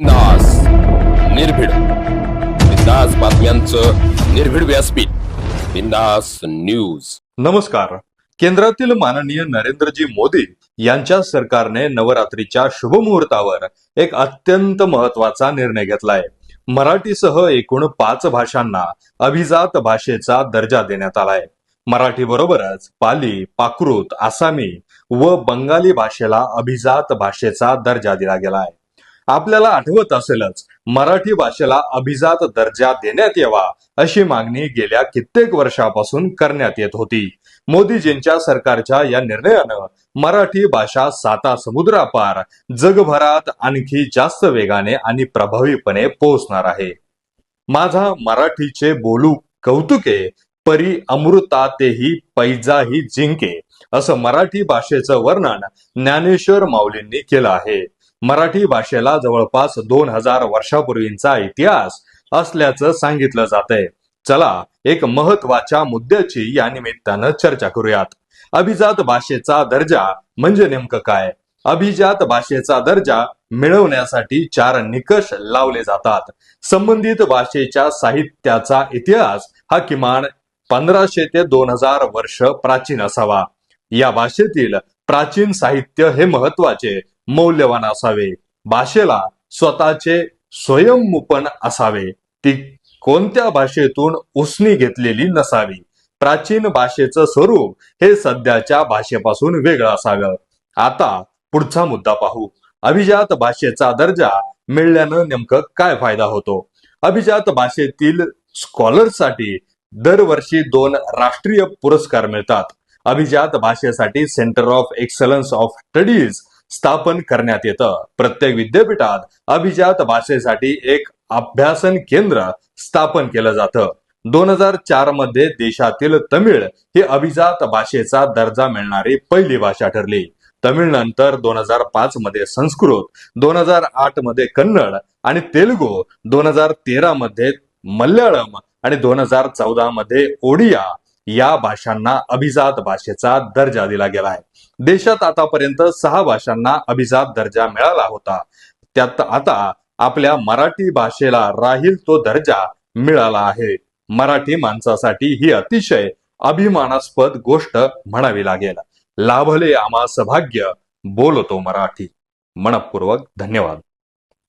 नास. निर्भीड. बिंदास बातम्यांचं निर्भीड व्यासपीठ. बिंदास न्यूज. नमस्कार. केंद्रातील माननीय नरेंद्रजी मोदी यांच्या सरकारने नवरात्रीच्या शुभमुहूर्तावर एक अत्यंत महत्त्वाचा निर्णय घेतलाय. मराठीसह एकूण पाच भाषांना अभिजात भाषेचा दर्जा देण्यात आलाय. मराठी बरोबरच पाली पाकृत आसामी व बंगाली भाषेला अभिजात भाषेचा दर्जा दिला गेलाय. आपल्याला आठवत असेलच मराठी भाषेला अभिजात दर्जा देण्यात यावा अशी मागणी गेल्या कित्येक वर्षापासून करण्यात येत होती. मोदीजींच्या सरकारच्या या निर्णयानं मराठी भाषा साता समुद्रापार जगभरात आणखी जास्त वेगाने आणि प्रभावीपणे पोहोचणार आहे. माझा मराठीचे बोलू कौतुके परी अमृतातेही पैजाही जिंके असं मराठी भाषेचं वर्णन ज्ञानेश्वर माऊलींनी केलं आहे. मराठी भाषेला जवळपास दोन हजार वर्षापूर्वींचा इतिहास असल्याचं सांगितलं जातंय. चला एक महत्त्वाच्या मुद्द्याची या निमित्तानं चर्चा करूयात. अभिजात भाषेचा दर्जा म्हणजे नेमकं काय? अभिजात भाषेचा दर्जा मिळवण्यासाठी चार निकष लावले जातात. संबंधित भाषेच्या साहित्याचा इतिहास हा किमान पंधराशे ते दोन हजार वर्ष प्राचीन असावा. या भाषेतील प्राचीन साहित्य हे महत्त्वाचे मौल्यवान असावे. भाषेला स्वतःचे स्वयंमुपन असावे. ती कोणत्या भाषेतून उसनी घेतलेली नसावी. प्राचीन भाषेचं स्वरूप हे सध्याच्या भाषेपासून वेगळं असावं. आता पुढचा मुद्दा पाहू. अभिजात भाषेचा दर्जा मिळल्यानं नेमकं काय फायदा होतो? अभिजात भाषेतील स्कॉलरसाठी दरवर्षी दोन राष्ट्रीय पुरस्कार मिळतात. अभिजात भाषेसाठी centre of excellence of studies स्थापन करण्यात येतं. प्रत्येक विद्यापीठात अभिजात भाषेसाठी एक अभ्यासन केंद्र स्थापन केलं जातं. दोन हजार चारमध्ये देशातील तमिळ ही अभिजात भाषेचा दर्जा मिळणारी पहिली भाषा ठरली. तमिळ नंतर दोन हजार पाच मध्ये संस्कृत दोन हजार आठमध्ये कन्नड आणि तेलुगू दोन हजार तेरा मध्ये मल्याळम आणि दोन हजार चौदा मध्ये ओडिया या भाषांना अभिजात भाषेचा दर्जा दिला गेला आहे. देशात आतापर्यंत सहा भाषांना अभिजात दर्जा मिळाला होता. त्यात आता आपल्या मराठी भाषेला राहील तो दर्जा मिळाला आहे. मराठी माणसासाठी ही अतिशय अभिमानास्पद गोष्ट म्हणावी लागेल. लाभले आम्हा सभाग्य बोलतो मराठी. मनपूर्वक धन्यवाद.